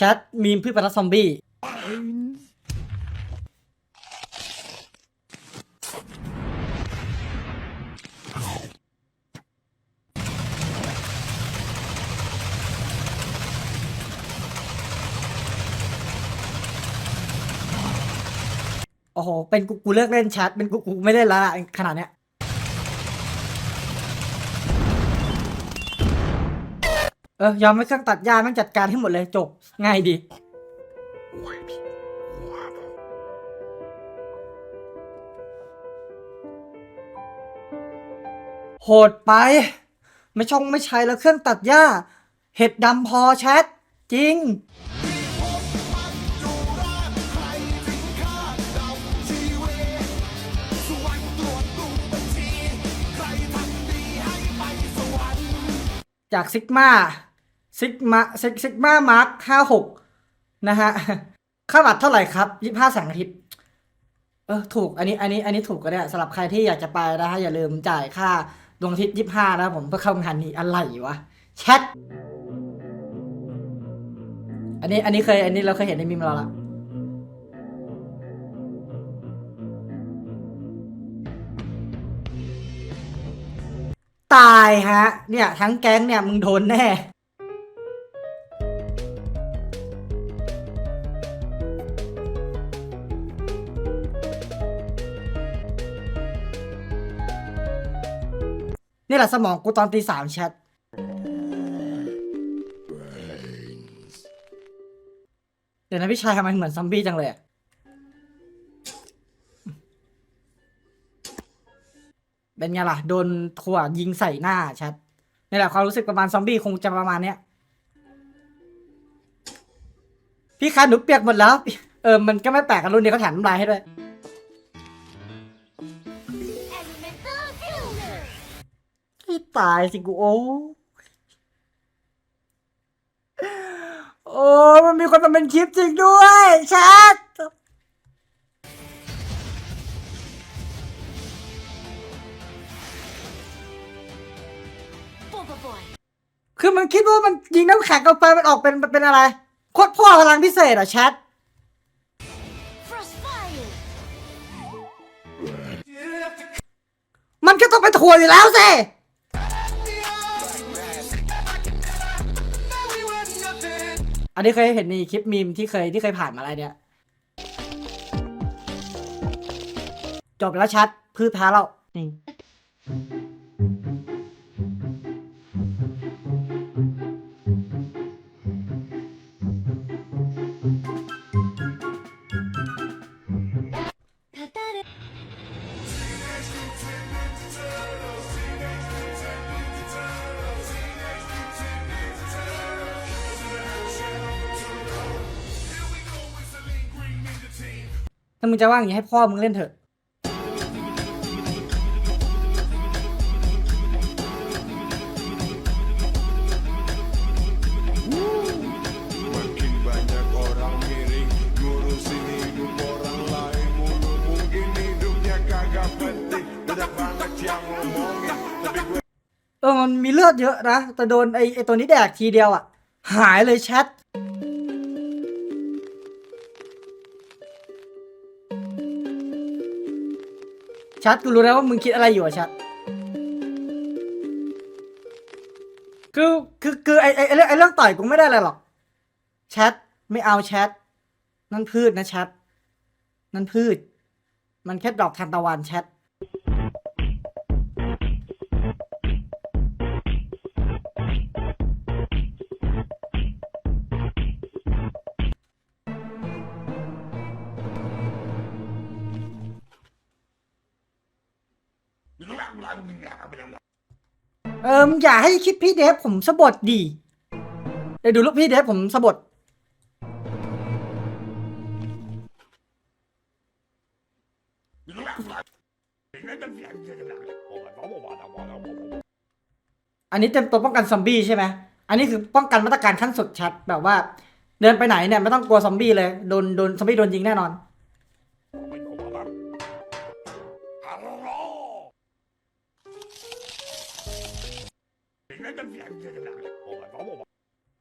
ชทมีมพืชพันธุ์ซอมบี้ โอ้โห เป็นกูกูเลิกเล่นแชทเป็นกูกูไม่เล่นแล้วล่ะขนาดเนี้ย เออยอมให้เครื่องตัดหญ้าแม่งจัดการให้หมดเลยจบง่ายดีโหดไป ไม่ช่องไม่ใช้แล้วเครื่องตัดหญ้า เห็ดดำพอแชท จริงจากซิกมา ซิกมาซิกซิกมามาร์คห้าหกนะฮะ ค่าบัตรเท่าไหร่ครับยี่ห้าแสงอาทิตย์เออถูกอันนี้อันนี้อันนี้ถูกก็ได้สำหรับใครที่อยากจะไปนะฮะ อย่าลืมจ่ายค่าดวงอาทิตย์ยี่ห้านะผมเพื่อเข้างานนี้อะไรวะแชทอันนี้อันนี้เคยอันนี้เราเคยเห็นในมิมเราละตายฮะ เนี่ย ทั้งแก๊งเนี่ย มึงโดนแน่ นี่แหละสมองกูตอนตีสามแชทเดี๋ยวนะพี่ชายทำไมเหมือนซอมบี้จังเลยอะเป็นไงล่ะ โดนถั่วยิงใส่หน้าแชทนี่แหละความรู้สึกประมาณซอมบี้คงจะประมาณเนี้ย พี่คะหนูเปียกหมดแล้ว เออ มันก็ไม่แปลกกันรุ่นนี้เขาแถมน้ำลายให้ด้วย ตายสิกูโอ้โอ้มันมีคนมาเป็นคลิปจริงด้วยแชท Boba Boy! คือมันคิดว่ามันยิงน้ำแข็งออกไปมันออกเป็นมันเป็นอะไรโคตรพ่อพลังพิเศษเหรอะแชท Frostfire! มันก็ต้องเป็นถั่วอยู่แล้วสิ อันนี้เคยเห็นในคลิปมีมที่เคยที่เคยผ่านมาอะไรเนี่ยจบแล้วชัดพืชแพ้แล้วนี่ ถ้ามึงจะว่างอย่างให้พ่อมึงเล่นเถอะเออมันมีเลือดเยอะนะแต่โดนไอไอตัวนี้แดกทีเดียวอะ หายเลยแชท ชัดกูรู้แล้วว่ามึงคิดอะไรอยู่อะชัด คือคือคือไอไอไอเรื่องไอเรื่องต่อยกูไม่ได้อะไรหรอกแชทไม่เอาแชทนั่นพืชนะแชทนั่นพืช มันแค่ดอกทานตะวันแชท เออมึงอย่าให้คลิปพี่เดฟผมสะบดดีเดี๋ยวดูรูปพี่เดฟผมสะบดอันนี้เต็มตัวป้องกันซอมบี้ใช่ไหม อันนี้คือป้องกันมาตรการขั้นสุดชัดแบบว่า เดินไปไหนเนี่ยไม่ต้องกลัวซอมบี้เลย โดนโดนซอมบี้โดนยิงแน่นอน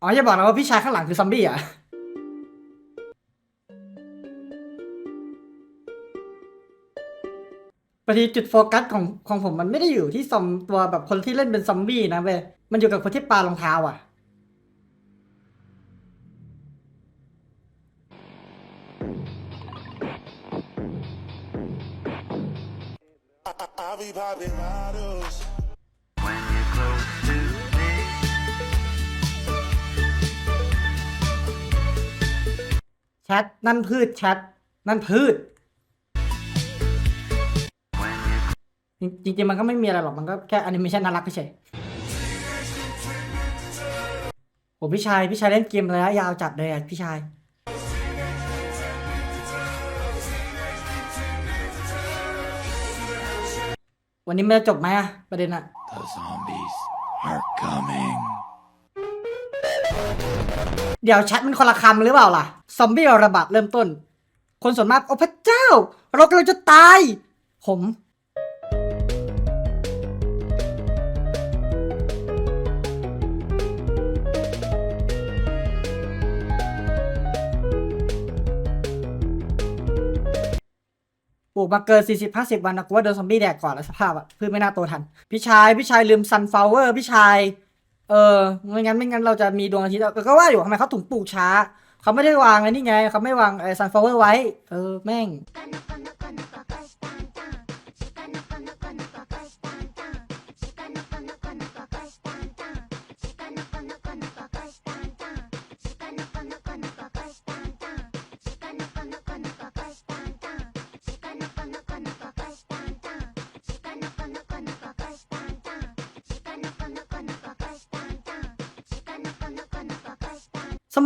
อ๋ออย่าบอกนะว่าพี่ชายข้างหลังคือซอมบี้อะบางทีจุดโฟกัสของของผมมันไม่ได้อยู่ที่ซอมตัวแบบคนที่เล่นเป็นซอมบี้นะเว้ยมันอยู่กับคนที่ปารองเท้าอะอ ชทนั่นพืชแชทนั่นพืชจริงจริงๆมันก็ไม่มีอะไรหรอก มันก็แค่แอนิเมชันน่ารักเฉยโอ้พี่ชาย พี่ชายเล่นเกมระยะยาวจัดเลยอะพี่ชาย วันนี้มันจะจบไหมอะประเด็นอะ The zombies are coming. เดี๋ยวแชทมันคนละคำหรือเปล่าล่ะ ซอมบี้ระบาดเริ่มต้น คนส่วนมากโอ้พระเจ้า เรากำลังจะตาย ผม ปลูกมาเกิน 40 50 วันนะกูว่าโดนซอมบี้แดกก่อนแล้วสภาพอะพืชไม่น่าโตทัน พี่ชาย พี่ชายลืมซันฟลาวเวอร์ พี่ชาย เออไม่งั้นไม่งั้นเราจะมีดวงอาทิตย์เออก็ว่าอยู่ทำไมเขาถึงปลูกช้า เขาไม่ได้วางไอ้นี่ไง เขาไม่วางไอ้ซันฟลาวเวอร์ไว้ เออ แม่ง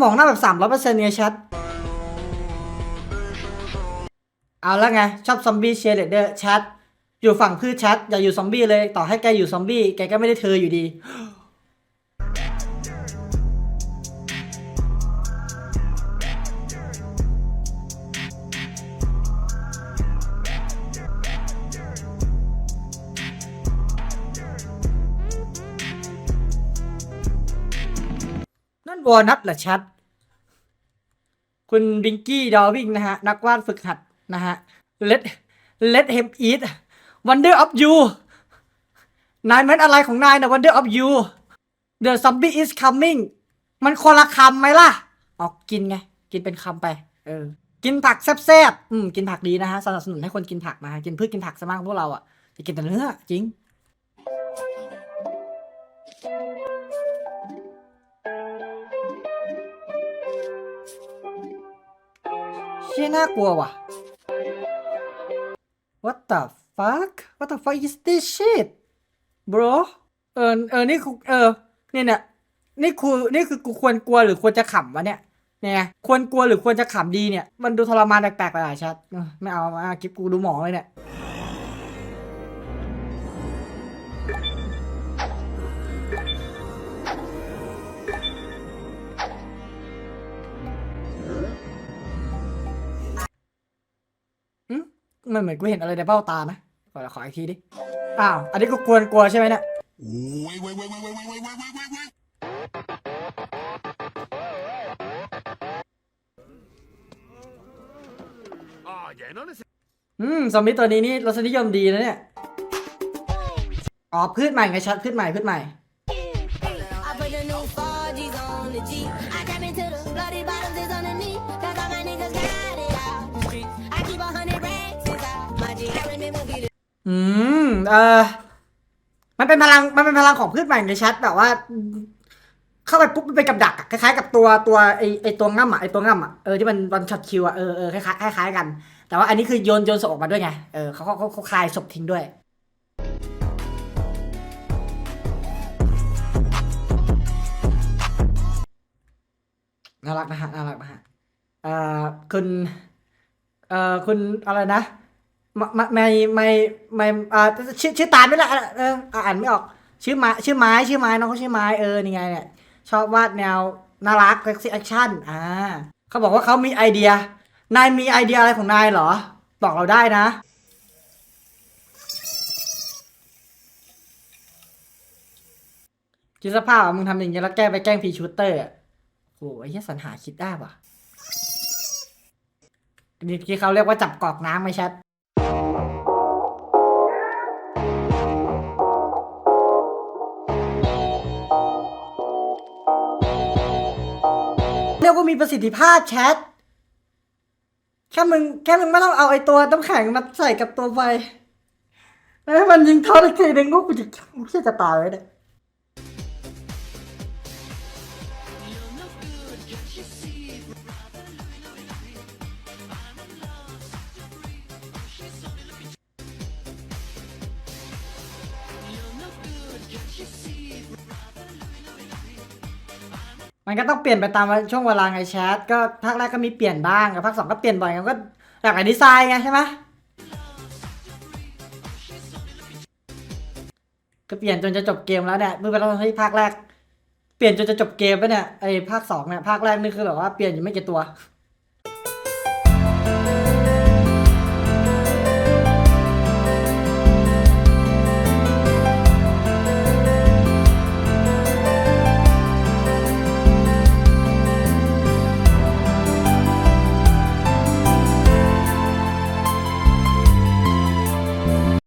มองหน้าแบบสามร้อยเปอร์เซ็นต์ไงชัด เอาแล้วไง ชอบซอมบี้เชียร์เลดเดอร์ชัด อยู่ฝั่งพืชชัด อย่าอยู่ซอมบี้เลย ต่อให้แกอยู่ซอมบี้ แกก็ไม่ได้เธออยู่ดี นั่นวอลนัทเหรอชัด คุณบิงกี้ดอวิงนะฮะ นักวาดฝึกหัดนะฮะ let let him eat wonder of you นายเม็นอะไรของนายนะ wonder of you the zombie is coming มันคนละคำไหมล่ะ ออกกินไง กินเป็นคำไป เออ กินผักแซ่บๆอืมกินผักดีนะฮะสนับสนุนให้คนกินผักนะฮะกินพืชกินผักซะบ้างพวกเราอะจะกินแต่เนื้อจริง น่ากลัวว่ะ What the fuck What the fuck is this shit bro เออเออนี่กูเออเนี่ยเนี่ยนี่คือนี่คือกูควรกลัวหรือควรจะขำวะเนี่ยเนี่ยควรกลัวหรือควรจะขำดีเนี่ย มันดูทรมานแปลกๆไปหลายชัดไม่เอามาคลิปกูดูหมอเลยเนี่ย มันเหมือนกูเห็นอะไรในเบ้าตานะขอขออีกทีดิ อ้าว อันนี้กูกวนกลัวใช่ไหมเนี่ยอืม ซอมบี้ตัวนี้นี่รสนิยมดีนะเนี่ย อ๋อพืชใหม่ไงชัดพืชใหม่พืชใหม่ อืม เออ มันเป็นพลัง มันเป็นพลังของพืชใหม่ในชัดแบบว่า เข้าไปปุ๊บมันเป็นกับดักอะคล้ายๆ กับตัวตัวไอไอตัวง่ำอะไอตัวง่ำอะเออที่มันวันช็อตคิวอะเออเออคล้ายๆคล้ายๆกัน แต่ว่าอันนี้คือโยนโยนศพออกมาด้วยไง เออเขาเขาเขาเขาคลายศพทิ้งด้วย น่ารักนะฮะน่ารักนะฮะเอ่อคุณ เอ่อคุณอะไรนะ ไม่ไม่ไม่ไม่อ่าชื่อชื่อตาลไม่ละเอออ่านไม่ออก ชื่อไม้ชื่อไม้ชื่อไม้น้องเขาชื่อไม้เออนี่ไงเนี่ยชอบวาดแนวน่ารักเซ็กซี่แอคชั่นอ่าเขาบอกว่าเขามีไอเดีย นายมีไอเดียอะไรของนายเหรอ บอกเราได้นะคิดสภาพว่ามึงทำอย่างเงี้ยแล้วแก้ไปแกล้งพีชูเตอร์อะโอ้ยเหี้ยสัญหาคิดได้ว่ะนี่ที่เขาเรียกว่าจับกรอกน้ำไหมแชท เรียกว่ามีประสิทธิภาพแชทแค่มึงแค่มึงไม่ต้องเอาไอ้ตัวน้ำแข็งมาใส่กับตัวไฟแล้วให้มันยิงทอดอีกทีหนึงก็กูจะกูเชื่อจะตายเลยเนี่ย มันก็ต้องเปลี่ยนไปตามช่วงเวลาไงแชทก็ภาคแรกก็มีเปลี่ยนบ้างกับภาคสองก็เปลี่ยนบ่อยมันก็หลากหลายดีไซน์ไงใช่ไหมก็เปลี่ยนจนจะจบเกมแล้วเนี่ยเมื่อไปตอนที่ภาคแรก เปลี่ยนจนจะจบเกมไปเนี่ยไอ้ภาคสองเนี่ยภาคแรกนี่คือแบบว่าเปลี่ยนอยู่ไม่กี่ตัว